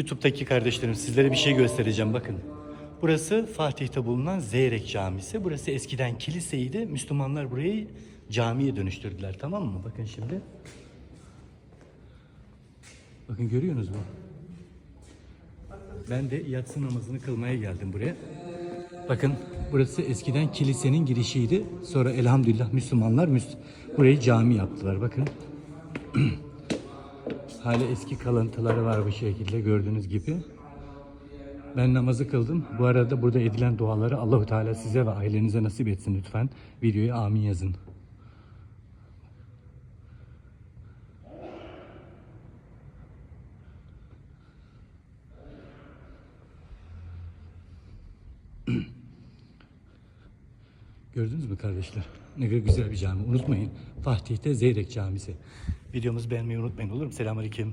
YouTube'daki kardeşlerim sizlere bir şey göstereceğim bakın. Burası Fatih'te bulunan Zeyrek Camisi. Burası eskiden kiliseydi. Müslümanlar burayı camiye dönüştürdüler tamam mı? Bakın şimdi. Bakın görüyorsunuz mu? Ben de yatsı namazını kılmaya geldim buraya. Bakın burası eskiden kilisenin girişiydi. Sonra elhamdülillah Müslümanlar Müs- burayı cami yaptılar. Bakın. Hala eski kalıntıları var bu şekilde gördüğünüz gibi. Ben namazı kıldım. Bu arada burada edilen duaları Allahu Teala size ve ailenize nasip etsin lütfen. Videoya amin yazın. Gördünüz mü kardeşler? Ne kadar güzel bir cami. Unutmayın. Fatih'te Zeyrek Camisi. Videomuzu beğenmeyi unutmayın olur mu? Selamünaleyküm.